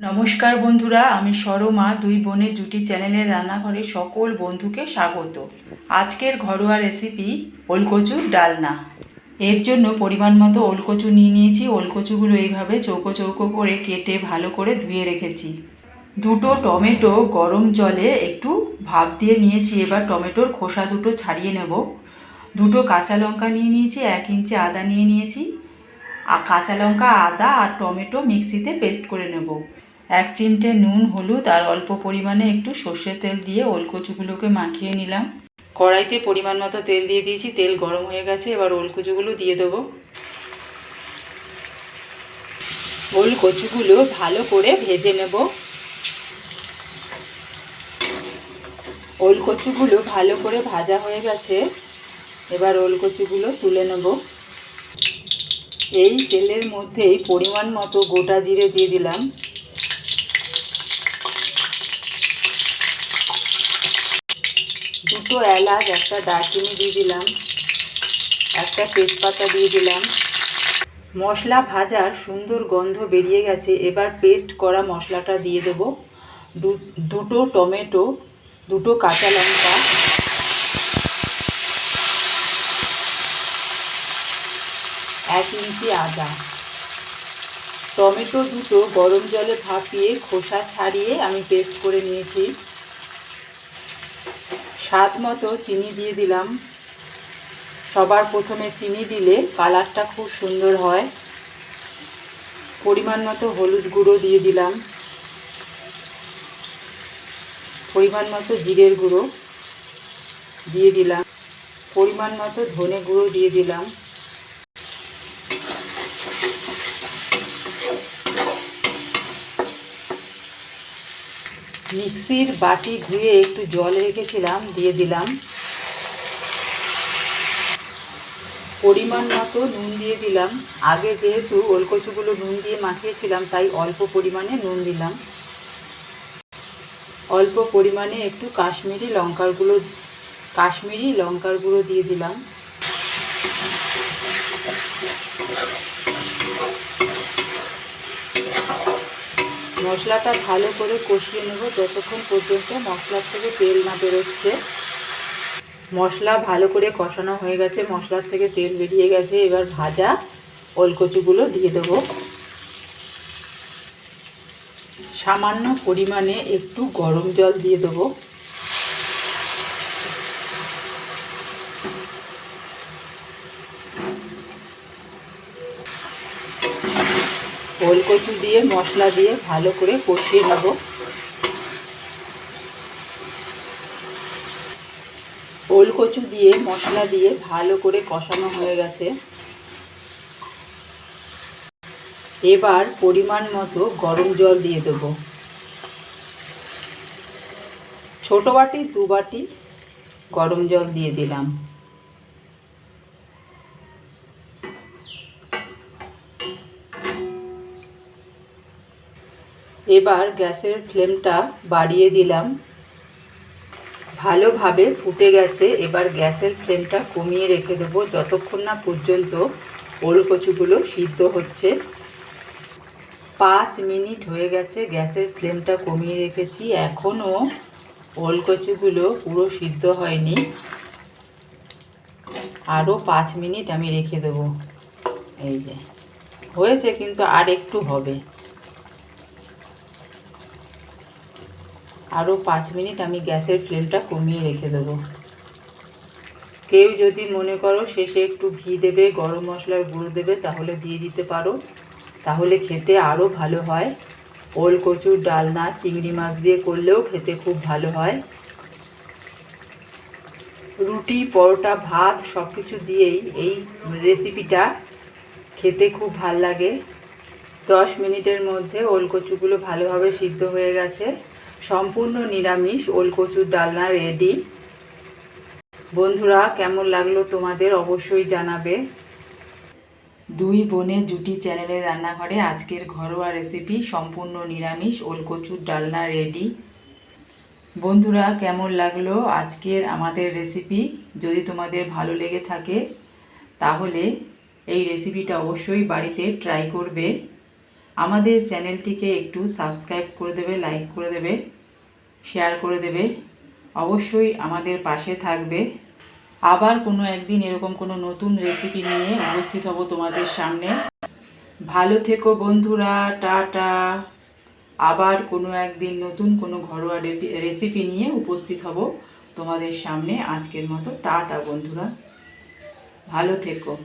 নমস্কার বন্ধুরা, আমি সরমা, দুই বোনের জুটি চ্যানেলের রান্নাঘরে সকল বন্ধুকে স্বাগত। আজকের ঘরোয়া রেসিপি ওলকচুর ডালনা। এর জন্য পরিমাণ মতো ওলকচু নিয়ে নিয়েছি। ওলকচুগুলো এইভাবে চৌকো চৌকো করে কেটে ভালো করে ধুয়ে রেখেছি। দুটো টমেটো গরম জলে একটু ভাপ দিয়ে নিয়েছি। এবার টমেটোর খোসা দুটো ছাড়িয়ে নেব। দুটো কাঁচা লঙ্কা নিয়ে নিয়েছি, এক ইঞ্চি আদা নিয়ে নিয়েছি। আর কাঁচা লঙ্কা, আদা আর টমেটো মিক্সিতে পেস্ট করে নেব। এক চিমটে নুন, হলুদ আর অল্প পরিমাণে একটু সর্ষের তেল দিয়ে ওলকচুগুলোকে মাখিয়ে নিলাম। কড়াইতে পরিমাণ মতো তেল দিয়ে দিয়েছি, তেল গরম হয়ে গেছে, এবার ওলকচুগুলো দিয়ে দেবো। ওলকচুগুলো ভালো করে ভেজে নেব। ওলকচুগুলো ভালো করে ভাজা হয়ে গেছে, এবার ওলকচুগুলো তুলে নেব। এই তেলের মধ্যেই পরিমাণ মতো গোটা জিরে দিয়ে দিলাম। দুটো এলাচ, একটা দারচিনি দিয়ে দিলাম, একটা তেজপাতা দিয়ে দিলাম। মশলা ভাজার সুন্দর গন্ধ বেরিয়ে গেছে, এবার পেস্ট করা মশলাটা দিয়ে দেব। দুটো টমেটো, দুটো কাঁচা লঙ্কা। এক ইঞ্চি আদা। টমেটো দুটো গরম জলে ভাপিয়ে খোসা ছাড়িয়ে আমি পেস্ট করে নিয়েছি। স্বাদ মতো চিনি দিয়ে দিলাম। সবার প্রথমে চিনি দিলে কালারটা খুব সুন্দর হয়। পরিমাণ মতো হলুদ গুঁড়ো দিয়ে দিলাম। পরিমাণ মতো জিরের গুঁড়ো দিয়ে দিলাম। পরিমাণ মতো ধনে গুঁড়ো দিয়ে দিলাম। মিক্সির বাটি ধুয়ে একটু জল রেখেছিলাম, দিয়ে দিলাম। পরিমাণ মতো নুন দিয়ে দিলাম। আগে যেহেতু ওলকচুগুলো নুন দিয়ে মাখিয়েছিলাম, তাই অল্প পরিমাণে নুন দিলাম। অল্প পরিমাণে একটু কাশ্মীরি লঙ্কার গুঁড়ো, কাশ্মীরি লঙ্কার গুঁড়ো দিয়ে দিলাম। মশলাটা ভালো করে কষিয়ে নেব যতক্ষণ পর্যন্ত মশলার থেকে তেল না বেরোচ্ছে। মশলা ভালো করে কষানো হয়ে গেছে, মশলার থেকে তেল বেরিয়ে গেছে। এবার ভাজা ওলকচুগুলো দিয়ে দেব। সামান্য পরিমাণে একটু গরম জল দিয়ে দেবো। ওলকচু দিয়ে, মশলা দিয়ে ভালো করে কষিয়ে নেব। ওলকচু দিয়ে, মশলা দিয়ে ভালো করে কষানো হয়ে গেছে। এবার পরিমাণ মতো গরম জল দিয়ে দেব। ছোট বাটি, দু বাটি গরম জল দিয়ে দিলাম। এবার গ্যাসের ফ্লেমটা বাড়িয়ে দিলাম। ভালোভাবে ফুটে গেছে, এবার গ্যাসের ফ্লেমটা কমিয়ে রেখে দেবো। যতক্ষণ না পর্যন্ত ওলকচুগুলো সিদ্ধ হচ্ছে। পাঁচ মিনিট হয়ে গেছে গ্যাসের ফ্লেমটা কমিয়ে রেখেছি। এখনও ওলকচুগুলো পুরো সিদ্ধ হয়নি। আরও পাঁচ মিনিট আমি রেখে দেবো। এই যে, হয়েছে কিন্তু আর একটু হবে। আরও পাঁচ মিনিট আমি গ্যাসের ফ্লেমটা কমিয়ে রেখে দেবো। কেউ যদি মনে করো শেষে একটু ঘি দেবে, গরম মশলার গুঁড়ো দেবে, তাহলে দিয়ে দিতে পারো। তাহলে খেতে আরও ভালো হয়। ওল কচুর ডালনা, চিংড়ি মাছ দিয়ে করলেও খেতে খুব ভালো হয়। রুটি, পরোটা, ভাত সব কিছু দিয়েই এই রেসিপিটা খেতে খুব ভালো লাগে। দশ মিনিটের মধ্যে ওল কচুগুলো ভালোভাবে সিদ্ধ হয়ে গেছে। সম্পূর্ণ নিরামিষ ওলকচুর ডালনা রেডি বন্ধুরা, কেমন লাগল তোমাদের অবশ্যই জানাবে। দুই বোনের জুটি চ্যানেলের রান্নাঘরে আজকের ঘরোয়া রেসিপি সম্পূর্ণ নিরামিষ ওলকচুর ডালনা রেডি বন্ধুরা, কেমন লাগল আজকের আমাদের রেসিপি যদি তোমাদের ভালো লেগে থাকে, তাহলে এই রেসিপিটা অবশ্যই বাড়িতে ট্রাই করবে। আমাদের চ্যানেলটিকে একটু সাবস্ক্রাইব করে দেবে লাইক করে দেবে শেয়ার করে দেবে। অবশ্যই আমাদের পাশে থাকবে। আবার কোনো একদিন এরকম কোনো নতুন রেসিপি নিয়ে উপস্থিত হব তোমাদের সামনে। ভালো থেকো বন্ধুরা, টাটা। আবার কোনো একদিন নতুন কোনো ঘরোয়া রেসিপি নিয়ে উপস্থিত হব তোমাদের সামনে। আজকের মতো টাটা বন্ধুরা। ভালো থেকো।